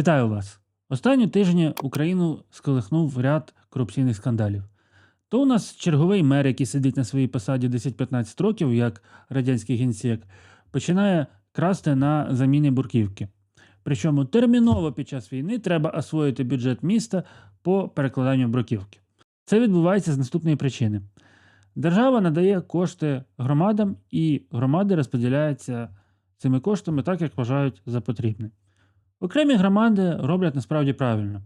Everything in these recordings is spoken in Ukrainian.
Вітаю вас! Останні тижні Україну сколихнув ряд корупційних скандалів. То у нас черговий мер, який сидить на своїй посаді 10-15 років, як радянський генсек, починає красти на заміні бурківки. Причому терміново під час війни треба освоїти бюджет міста по перекладанню бруківки. Це відбувається з наступної причини: держава надає кошти громадам, і громади розподіляються цими коштами так, як вважають за потрібне. Окремі громади роблять насправді правильно,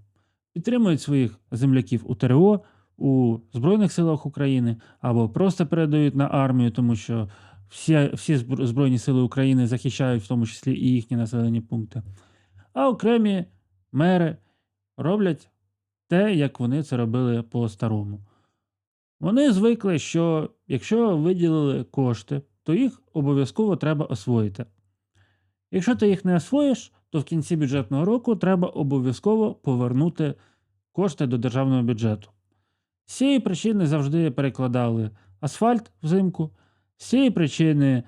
підтримують своїх земляків у ТРО, у Збройних силах України або просто передають на армію, тому що всі, всі Збройні сили України захищають в тому числі і їхні населені пункти. А окремі мери роблять те, як вони це робили по-старому. Вони звикли, що якщо виділили кошти, то їх обов'язково треба освоїти. Якщо ти їх не освоїш, то в кінці бюджетного року треба обов'язково повернути кошти до державного бюджету. З цієї причини завжди перекладали асфальт взимку, з цієї причини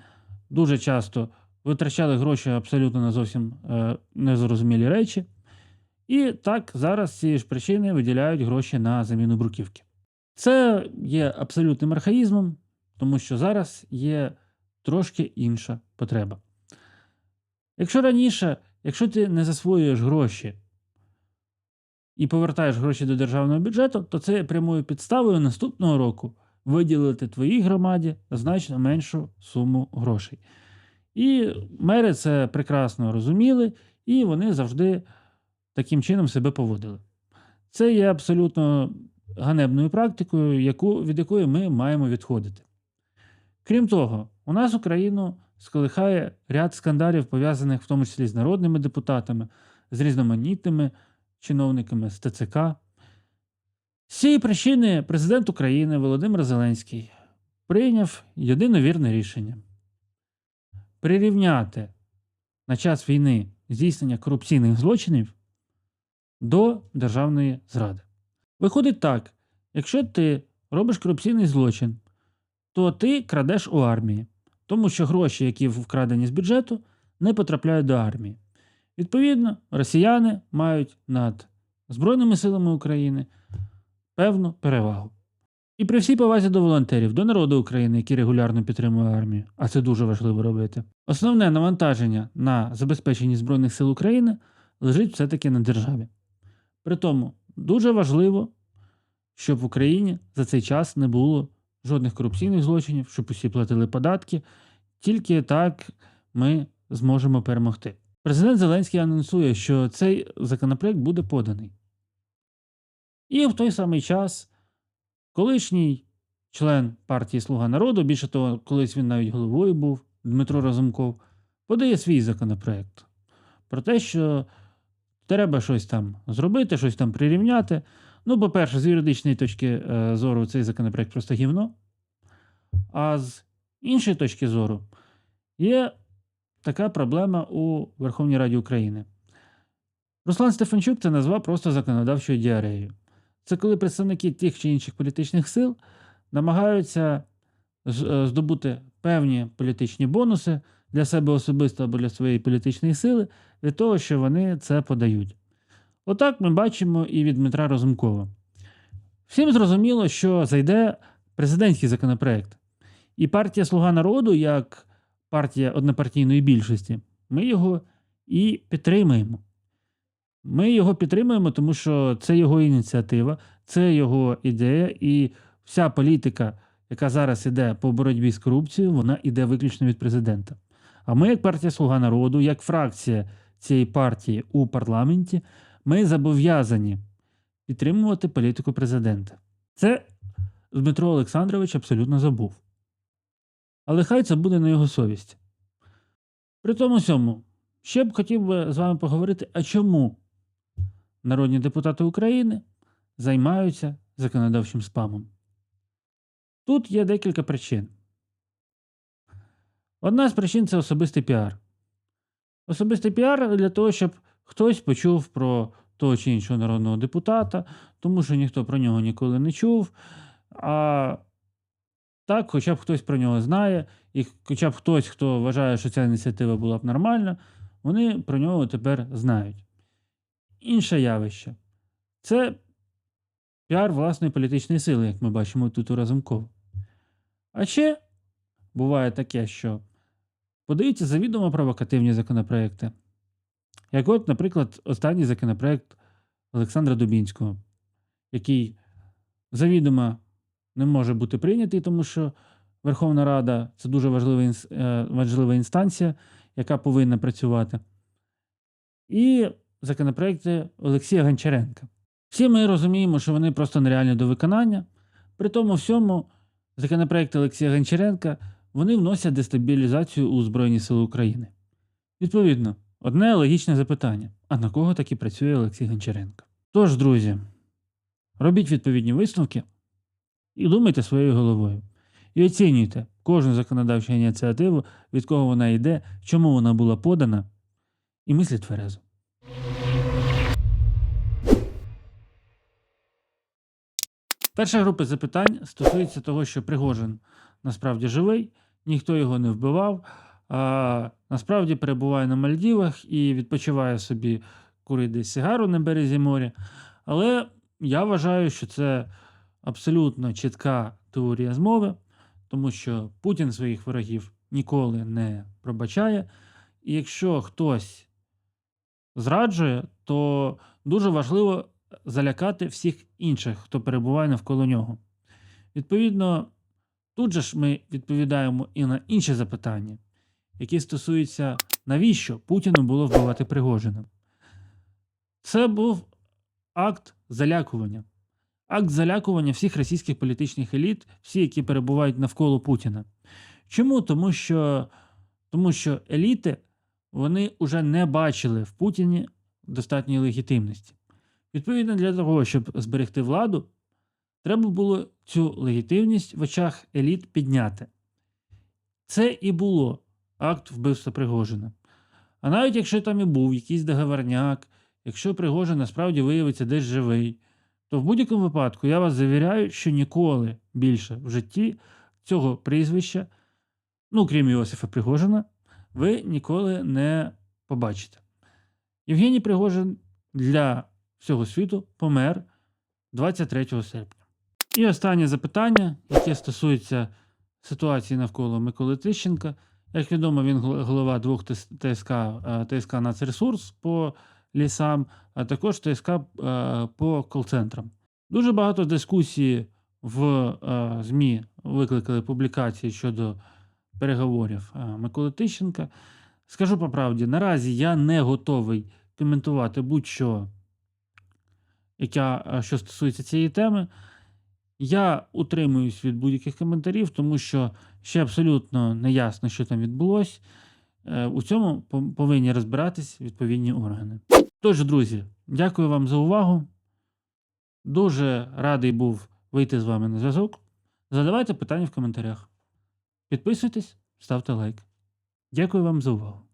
дуже часто витрачали гроші абсолютно на зовсім е, незрозумілі речі. І так зараз цієї ж причини виділяють гроші на заміну бруківки. Це є абсолютним архаїзмом, тому що зараз є трошки інша потреба. Якщо раніше, якщо ти не засвоюєш гроші і повертаєш гроші до державного бюджету, то це прямою підставою наступного року виділити твоїй громаді значно меншу суму грошей. І мери це прекрасно розуміли, і вони завжди таким чином себе поводили. Це є абсолютно ганебною практикою, яку, від якої ми маємо відходити. Крім того, у нас Україну сколихає ряд скандалів, пов'язаних в тому числі з народними депутатами, з різноманітними чиновниками з ТЦК. З цієї причини президент України Володимир Зеленський прийняв єдино вірне рішення прирівняти на час війни здійснення корупційних злочинів до державної зради. Виходить так: якщо ти робиш корупційний злочин, то ти крадеш у армії, тому що гроші, які вкрадені з бюджету, не потрапляють до армії. Відповідно, росіяни мають над Збройними силами України певну перевагу. І при всій повазі до волонтерів, до народу України, який регулярно підтримує армію, а це дуже важливо робити. Основне навантаження на забезпечення Збройних сил України лежить все-таки на державі. При тому дуже важливо, щоб в Україні за цей час не було жодних корупційних злочинів, щоб усі платили податки. Тільки так ми зможемо перемогти. Президент Зеленський анонсує, що цей законопроект буде поданий. І в той самий час колишній член партії Слуга народу, більше того, колись він навіть головою був, Дмитро Разумков, подає свій законопроект про те, що треба щось там зробити, щось там прирівняти. Ну, по-перше, з юридичної точки е, зору цей законопроект просто гівно. А з іншої точки зору є така проблема у Верховній Раді України. Руслан Стефанчук це назвав просто законодавчою діареєю. Це коли представники тих чи інших політичних сил намагаються е, здобути певні політичні бонуси для себе особисто або для своєї політичної сили від того, що вони це подають. Отак ми бачимо і від Дмитра Разумкова. Всім зрозуміло, що зайде президентський законопроект. І партія Слуга народу, як партія однопартійної більшості, ми його і підтримуємо. Ми його підтримуємо, тому що це його ініціатива, це його ідея, і вся політика, яка зараз іде по боротьбі з корупцією, вона іде виключно від президента. А ми, як партія Слуга народу, як фракція цієї партії у парламенті, ми зобов'язані підтримувати політику президента. Це Дмитро Олександрович абсолютно забув. Але хай це буде на його совісті. При тому всьому, ще б хотів би з вами поговорити, а чому народні депутати України займаються законодавчим спамом. Тут є декілька причин. Одна з причин це особистий піар. Особистий піар для того, щоб хтось почув про того чи іншого народного депутата, тому що ніхто про нього ніколи не чув. А так, хоча б хтось про нього знає, і хоча б хтось, хто вважає, що ця ініціатива була б нормальна, вони про нього тепер знають. інше явище. Це піар власної політичної сили, як ми бачимо тут у Разумкова. А ще буває таке, що подаються завідомо провокативні законопроекти. Як от, наприклад, останній законопроект Олександра Дубінського, який завідомо не може бути прийнятий, тому що Верховна Рада це дуже важлива, е, важлива інстанція, яка повинна працювати. І законопроекти Олексія Гончаренка. Всі ми розуміємо, що вони просто нереальні до виконання. При тому всьому законопроекти Олексія Гончаренка вони вносять дестабілізацію у Збройні Сили України. Відповідно, одне логічне запитання: а на кого таки працює Олексій Гончаренко? Тож, друзі, робіть відповідні висновки і думайте своєю головою. І оцінюйте кожну законодавчу ініціативу, від кого вона йде, чому вона була подана, і мисліть тверезо. Перша група запитань стосується того, що Пригожин насправді живий, ніхто його не вбивав, а насправді перебуває на Мальдівах і відпочиває собі курить десь сигару на березі моря. Але я вважаю, що це абсолютно чітка теорія змови, тому що Путін своїх ворогів ніколи не пробачає. І якщо хтось зраджує, то дуже важливо залякати всіх інших, хто перебуває навколо нього. Відповідно, тут же ж ми відповідаємо і на інші запитання, які стосуються, навіщо Путіну було вбивати Пригожина. Це був акт залякування. Акт залякування всіх російських політичних еліт, всі, які перебувають навколо Путіна. Чому? Тому що, тому що еліти вони вже не бачили в Путіні достатньої легітимності. Відповідно, для того, щоб зберегти владу, треба було цю легітимність в очах еліт підняти. Це і було акт вбивства Пригожина. А навіть якщо там і був якийсь договорняк, якщо Пригожин насправді виявиться десь живий, то в будь-якому випадку я вас завіряю, що ніколи більше в житті цього прізвища, ну крім Йосифа Пригожина, ви ніколи не побачите. Євгеній Пригожин для всього світу помер 23 серпня. І останнє запитання, яке стосується ситуації навколо Миколи Тищенка. Як відомо, він голова двох ТСК, е, ТСК Нацресурс по лісам, а також ТСК е, по кол-центрам. Дуже багато дискусій в е, ЗМІ викликали публікації щодо переговорів Миколи Тищенка. Скажу по правді, наразі я не готовий коментувати будь-що, яка, е, що стосується цієї теми. Я утримуюсь від будь-яких коментарів, тому що ще абсолютно не ясно, що там відбулося. Е, У цьому повинні розбиратись відповідні органи. Тож, друзі, дякую вам за увагу. Дуже радий був вийти з вами на зв'язок. Задавайте питання в коментарях. Підписуйтесь, ставте лайк. Дякую вам за увагу.